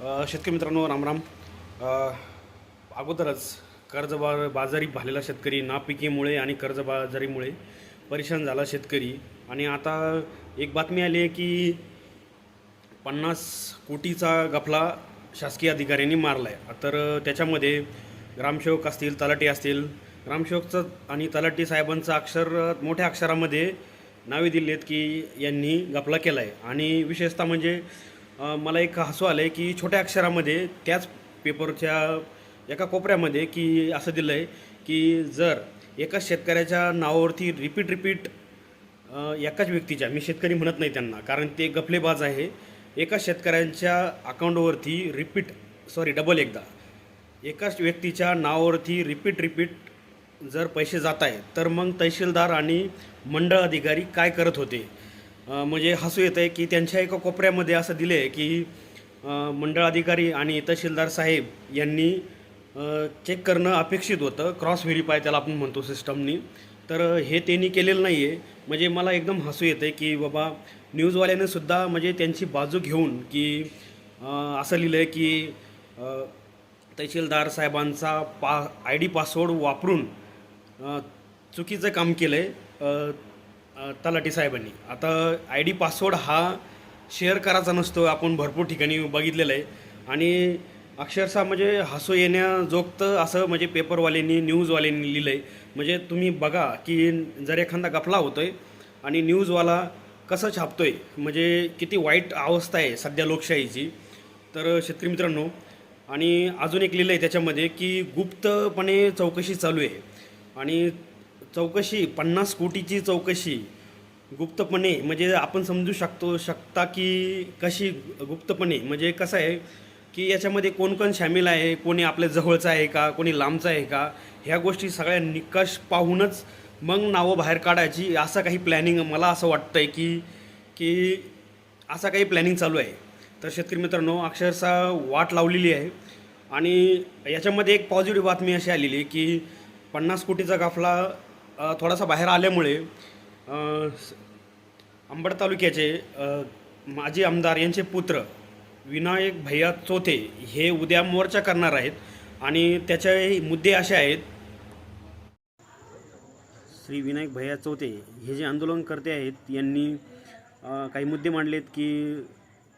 शेतकरी मित्रांनो रामराम अगोदरच कर्ज बा बाजारी झालेला शेतकरी नापिकीमुळे आणि कर्जबाजारीमुळे परेशान झाला शेतकरी. आणि आता एक बातमी आली आहे की पन्नास कोटीचा गफला शासकीय अधिकाऱ्यांनी मारला आहे तर त्याच्यामध्ये ग्रामसेवक असतील तलाटी असतील. ग्रामसेवकचं आणि तलाटी साहेबांचं अक्षर मोठ्या अक्षरामध्ये नावे दिली आहेत की यांनी गफला केला आहे आणि विशेषतः म्हणजे मला एक हसू आलं आहे की छोट्या अक्षरामध्ये त्याच पेपरच्या एका कोपऱ्यामध्ये की असं दिलं आहे की जर एकाच शेतकऱ्याच्या नावावरती रिपीट रिपीट एकाच व्यक्तीच्या मी शेतकरी म्हणत नाही त्यांना कारण ते गफलेबाज आहे एका शेतकऱ्यांच्या अकाउंटवरती रिपीट सॉरी डबल एकदा एकाच व्यक्तीच्या नावावरती रिपीट रिपीट जर पैसे जात आहेत तर मग तहसीलदार आणि मंडळ अधिकारी काय करत होते? म्हणजे हसू येतं आहे की त्यांच्या एका कोपऱ्यामध्ये असं दिलं आहे की मंडळ अधिकारी आणि तहसीलदार साहेब यांनी चेक करणं अपेक्षित होतं. क्रॉस व्हेरीफाय त्याला आपण म्हणतो सिस्टमनी तर हे त्यांनी केलेलं नाही आहे म्हणजे मला एकदम हसू येतं आहे की बाबा न्यूजवाल्याने सुद्धा म्हणजे त्यांची बाजू घेऊन की असं लिहिलं आहे की तहसीलदार साहेबांचा पा आय डी पासवर्ड वापरून चुकीचं काम केलं आहे तलाठी साहेबांनी. आता आय डी पासवर्ड हा शेअर करायचा नसतो आपण भरपूर ठिकाणी बघितलेलं आहे. आणि अक्षरशः म्हणजे हसू येण्याजोगतं असं म्हणजे पेपरवाल्यांनी न्यूजवाल्यांनी लिहिलं आहे म्हणजे तुम्ही बघा की जर एखादा गफला होतो आहे आणि न्यूजवाला कसं छापतो आहे म्हणजे किती वाईट अवस्था आहे सध्या लोकशाहीची. तर शेतकरी मित्रांनो आणि अजून एक लिहिलं आहे त्याच्यामध्ये की गुप्तपणे चौकशी चालू आहे. आणि चौकशी पन्नास कोटीची चौकशी गुप्तपणे म्हणजे आपण समजू शकतो शकता की कशी गुप्तपणे म्हणजे कसं आहे की याच्यामध्ये कोण कोण सामील आहे कोणी आपल्या जवळचं आहे का कोणी लांबचं आहे का ह्या गोष्टी सगळ्या निकष पाहूनच मग नावं बाहेर काढायची असं काही प्लॅनिंग मला असं वाटतं आहे की की असा काही प्लॅनिंग चालू आहे. तर शेतकरी मित्रांनो अक्षरशः वाट लावलेली आहे. आणि याच्यामध्ये एक पॉझिटिव्ह बातमी अशी आलेली आहे की पन्नास कोटीचा गाफला थोडासा बाहेर आल्यामुळे स- अंबड तालुक्याचे माजी आमदार यांचे पुत्र विनायक भैया चोथे हे उद्या मोर्चा करणार आहेत आणि त्याचे मुद्दे असे आहेत श्री विनायक भैया चौथे हे जे आंदोलनकर्ते आहेत यांनी काही मुद्दे मांडलेत की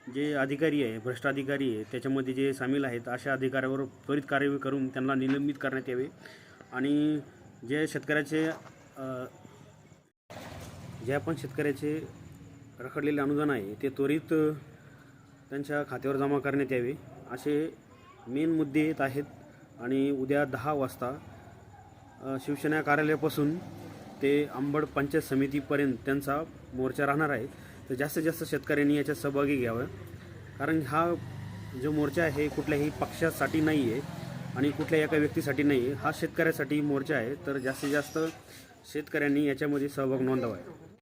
जे अधिकारी आहे भ्रष्ट अधिकारी आहे त्याच्यामध्ये जे सामील आहेत अशा अधिकाऱ्यावर त्वरित कार्यवाही करून त्यांना निलंबित करण्यात यावे. आणि जे शेतकऱ्याचे जे आपण शेतकऱ्याचे रखडलेले अनुदान आहे ते त्वरित त्यांच्या खात्यावर जमा करण्यात यावे. असे मेन मुद्दे येत आहेत आणि उद्या दहा वाजता शिवसेना कार्यालयापासून ते आंबड पंचायत समितीपर्यंत त्यांचा मोर्चा राहणार आहे. तर जास्तीत जास्त शेतकऱ्यांनी याच्यात सहभागी घ्यावं. कारण हा जो मोर्चा आहे कुठल्याही पक्षासाठी नाही आहे आणि कुठल्याही एका व्यक्तीसाठी नाही. हा शेतकऱ्यासाठी मोर्चा आहे. तर जास्तीत जास्त शेतकऱ्यांनी याच्यामध्ये सहभाग नोंदवावा.